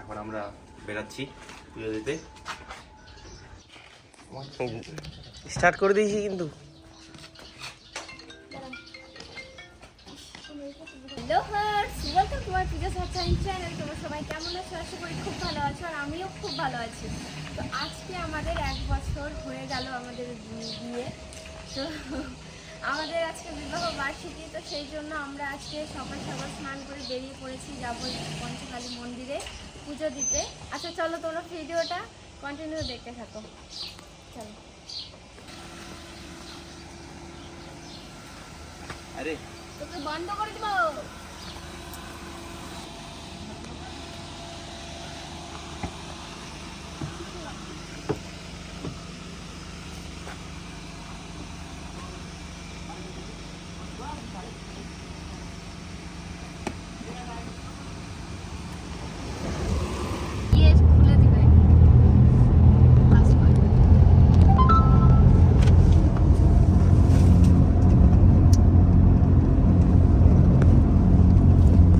এখন আমরা বেরাচ্ছি পুজো দিতে। স্টার্ট করে দিয়েছি কিন্তু। পুজো চ্যানেল তোমরা সবাই কেমন আছো? আশা করি খুব ভালো আছো আর আমিও খুব ভালো আছি। তো আজকে আমাদের এক বছর হয়ে গেল আমাদের বিয়ে। তো আমাদের আজকে বিবাহ বার্ষিকী তো সেই জন্য আমরা আজকে সকাল সকাল স্নান করে বেরিয়ে পড়েছি। যাব পঞ্চকালী মন্দিরে। পুজো দিতে। আচ্ছা চলো তোমরা ভিডিওটা কন্টিনিউ দেখতে থাকো। চলো। আরে। তোকে বন্ধ করে দেবো। গিয়ে খুলে দিবে পাসওয়ার্ড কই রে ওরকম করছিস ফাইভ এক্স নমস্কার পঞ্চকালী মন্দিরে আমরা পিছনে বুঝতেই তো পারছি না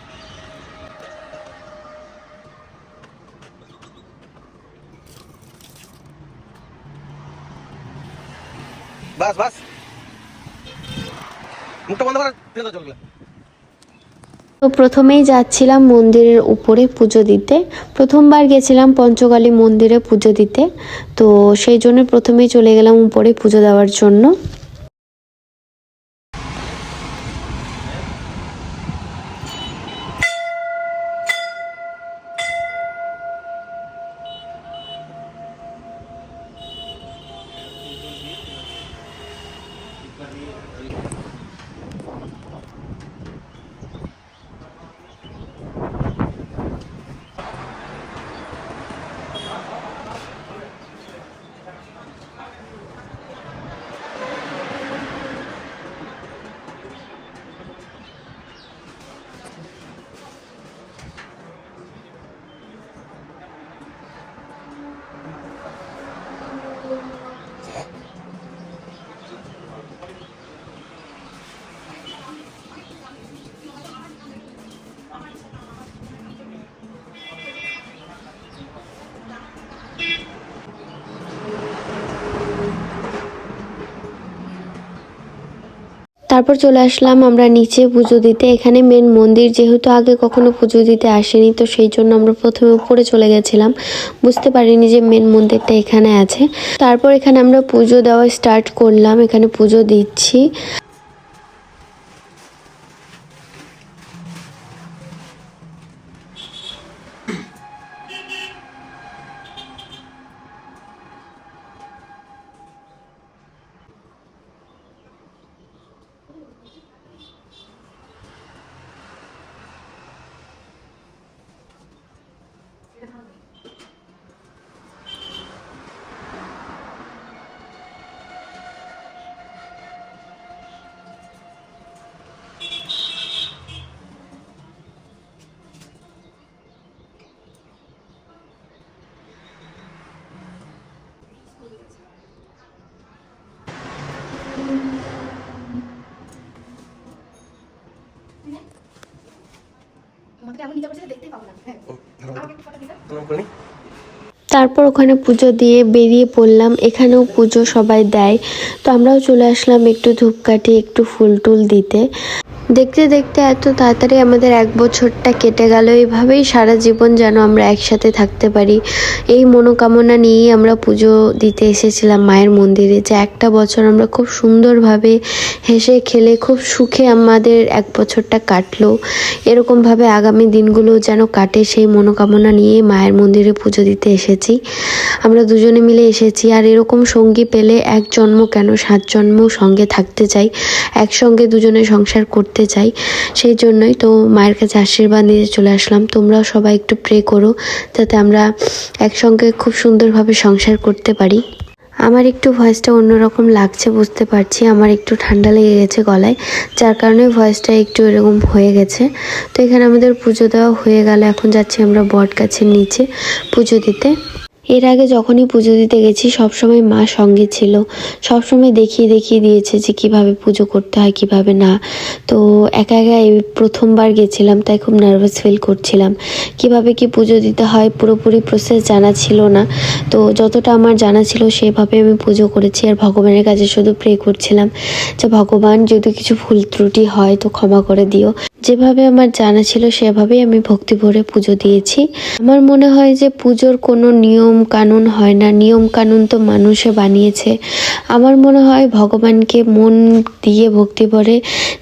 বাস বাস। মুখটা বন্ধ করে ফেলে চলবে তো প্রথমেই যাচ্ছিলাম মন্দিরের উপরে পুজো দিতে। প্রথমবার গেছিলাম পঞ্চকালী মন্দিরে পুজো দিতে। তো সেই জন্য প্রথমেই চলে গেলাম উপরে পুজো দেওয়ার জন্য। তারপর চলে আসলাম আমরা নিচে পুজো দিতে। এখানে মেন মন্দির যেহেতু আগে কখনো পুজো দিতে আসেনি, তো সেই জন্য আমরা প্রথমে উপরে চলে গেছিলাম। বুঝতে পারিনি যে মেন মন্দিরটা এখানে আছে। তারপর এখানে আমরা পুজো দেওয়া স্টার্ট করলাম, এখানে পুজো দিচ্ছি আমাকে এমন নিতে পারছে দেখতেই পাবো না হ্যাঁ আমাকে একটু ফটো দিতে প্রণাম করে নি। তারপর ওখানে পুজো দিয়ে বেরিয়ে পড়লাম। এখানেও পুজো সবাই দেয়। তো আমরাও চলে আসলাম একটু ধূপকাঠি একটু ফুল টুল দিতে। দেখতে দেখতে এত তাড়াতাড়ি আমাদের এক বছরটা কেটে গেল। এইভাবেই সারা জীবন যেন আমরা একসাথে থাকতে পারি। এই মনোকামনা নিয়েই আমরা পুজো দিতে এসেছিলাম মায়ের মন্দিরে যে একটা বছর আমরা খুব সুন্দরভাবে হেসে খেলে, খুব সুখে আমাদের এক বছরটা কাটলো। এরকমভাবে আগামী দিনগুলো যেন কাটে সেই মনোকামনা নিয়ে মায়ের মন্দিরে পুজো দিতে এসেছি। আমরা দুজনে মিলে এসেছি আর এরকম সঙ্গী পেলে এক জন্ম কেন সাত জন্ম সঙ্গে থাকতে চাই। একসঙ্গে দুজনে সংসার করতে করতে চাই। সেই জন্যই তো মায়ের কাছে আশীর্বাদ নিয়ে চলে আসলাম। তোমরাও সবাই একটু প্রে করো, যাতে আমরা একসঙ্গে খুব সুন্দরভাবে সংসার করতে পারি। আমার একটু ভয়েসটা অন্যরকম লাগছে, বুঝতে পারছি। আমার একটু ঠান্ডা লেগে গেছে গলায়, যার কারণে ভয়েসটা একটু এরকম হয়ে গেছে। তো এখানে আমাদের পুজো দেওয়া হয়ে গেল। এখন যাচ্ছি আমরা বট গাছের নিচে পুজো দিতে। এর আগে যখনই পুজো দিতে গেছি, সবসময় মা সঙ্গে ছিল। সবসময় দেখিয়ে দেখিয়ে দিয়েছে যে কীভাবে পুজো করতে হয়, কীভাবে না। তো একা একা এই প্রথমবার গেছিলাম, তাই খুব নার্ভাস ফিল করছিলাম। কীভাবে কি পুজো দিতে হয়, পুরোপুরি প্রসেস জানা ছিল না। তো যতটা আমার জানা ছিল, সেভাবে আমি পুজো করেছি। আর ভগবানের কাছে শুধু প্রে করছিলাম যে, ভগবান, যদি কিছু ভুল ত্রুটি হয়, তো ক্ষমা করে দিও। যেভাবে আমার জানা ছিল সেভাবেই আমি ভক্তি ভরে পুজো দিয়েছি। আমার মনে হয় যে পুজোর কোনো নিয়ম কানুন হয় না। নিয়ম কানুন তো মানুষে বানিয়েছে। আমার মনে হয় ভগবানকে মন দিয়ে ভক্তি ভরে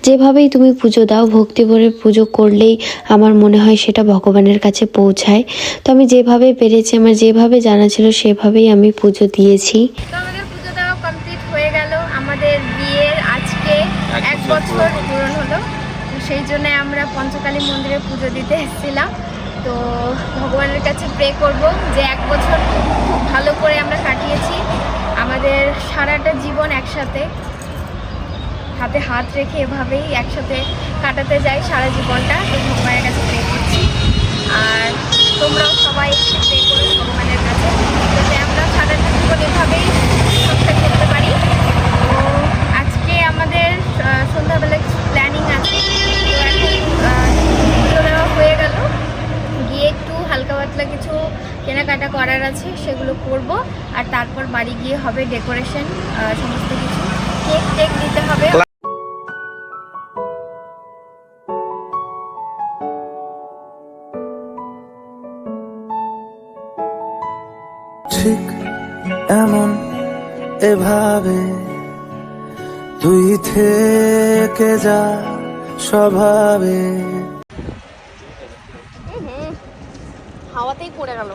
যেভাবেই তুমি পুজো দাও ভক্তি ভরে পুজো করলেই আমার মনে হয় সেটা ভগবানের কাছে পৌঁছায়। তো আমি যেভাবে পেরেছি আমার যেভাবে জানা ছিল সেভাবেই আমি পুজো দিয়েছি। আমাদের পুজো দেওয়া কমপ্লিট হয়ে গেল। আমাদের বিয়ের আজকে এক এক বছর সেই জন্য আমরা পঞ্চকালী মন্দিরে পুজো দিতে এসেছিলাম। তো ভগবানের কাছে প্রে করব যে এক বছর খুব ভালো করে আমরা কাটিয়েছি আমাদের সারাটা জীবন একসাথে। হাতে হাত রেখে এভাবেই একসাথে কাটাতে যাই সারা জীবনটা। তো ভগবানের কাছে প্রে করছি। আর তোমরাও সবাই প্রে করো ভগবানের কাছে যাতে আমরা সারাটা জীবন এভাবেই সংসার করতে পারি তো আজকে আমাদের আহ, সন্ধ্যাবেলা কিছু প্ল্যানিং আছে তো এখন আহ, পুজো দেওয়া হয়ে গেল গিয়ে একটু হালকা পাতলা কিছু কেনাকাটা করার আছে সেগুলো করব আর তারপর বাড়ি গিয়ে হবে ডেকোরেশন সমস্ত কিছু। কেক টেক দিতে হবে। ঠিক এমন এভাবে তুই থেকে যা স্বভাবে। হাওয়াতেই পড়ে গেল।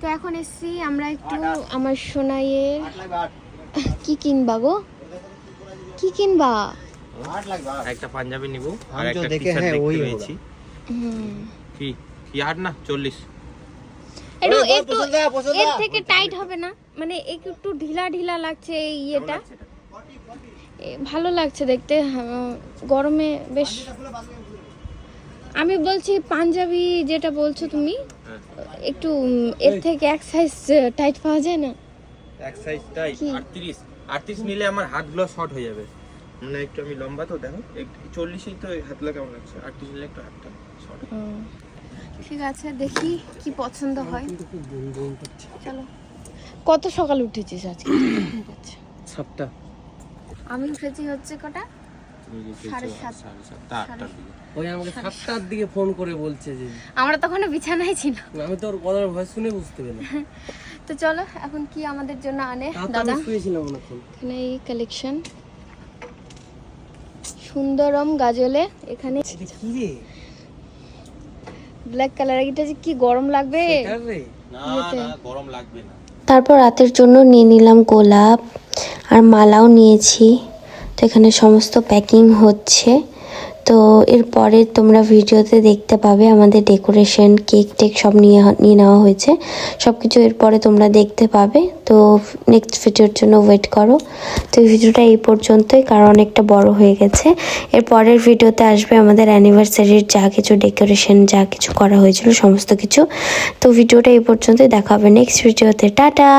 তো এখন এসছি আমরা একটু আমার সোনাইয়ের কি কিনবা গো? কি কিনবা? একটা পাঞ্জাবি নিব আর একটা দেখে, হ্যাঁ, ওই পেয়েছি। কি? কি আট না? চল্লিশ। একটু একটু। এর থেকে টাইট হবে না? মানে একটু ঢিলা ঢিলা লাগছে এই ইয়েটা। ভালো লাগছে দেখতে হ্যাঁ, গরমে বেশ। আমি বলছি পাঞ্জাবি যেটা বলছো তুমি হ্যাঁ। একটু এর থেকে এক সাইজ টাইট পাওয়া যায় না? এক সাইজটাই কি? আটত্রিশ। আটত্রিশ নিলে আমার হাতগুলো শর্ট হয়ে যাবে। মানে একটু আমি লম্বা তো দেখো চল্লিশেই তো হাতগুলো কেমন লাগছে? আটত্রিশ নিলে একটু হাতটা শর্ট ঠিক আছে দেখি কি পছন্দ হয়। চলো। কত সকাল উঠেছিস আজকে? ঠিক আছে সাতটা। আমি উঠেছি হচ্ছে কটা? সাড়ে সাত। সাড়ে সাতটা আটটার দিকে। ওই আমাকে সাতটার দিকে ফোন করে বলছে যে আমরা তখন বিছানায় ছিলাম। আমি তোর কথার ভয়েস শুনে বুঝতে পেলাম। তো চলো এখন কি আমাদের জন্য আনে? দাদা? আমি শুয়েছিলাম অনেকক্ষণ। এখানে এই কালেকশন সুন্দরম গাজলে এখানে ব্ল্যাক কালার এটা যে কি গরম লাগবে? সেটার রে। না ইয়েতে। না গরম লাগবে না। তারপর রাতের জন্য নিয়ে নিলাম গোলাপ। আর মালাও নিয়েছি। তো এখানে সমস্ত প্যাকিং হচ্ছে। তো এরপরে তোমরা ভিডিওতে দেখতে পাবে আমাদের ডেকোরেশন কেক টেক সব নিয়ে নিয়ে নেওয়া হয়েছে। সব কিছু এরপরে তোমরা দেখতে পাবে। তো নেক্সট ভিডিওর জন্য ওয়েট করো। তো এই ভিডিওটা এই পর্যন্তই, কারণ অনেকটা বড় হয়ে গেছে। এর পরের ভিডিওতে আসবে আমাদের অ্যানিভার্সারির যা কিছু ডেকোরেশন যা কিছু করা হয়েছিল, সমস্ত কিছু। তো ভিডিওটা এই পর্যন্তই, দেখা হবে নেক্সট ভিডিওতে টাটা!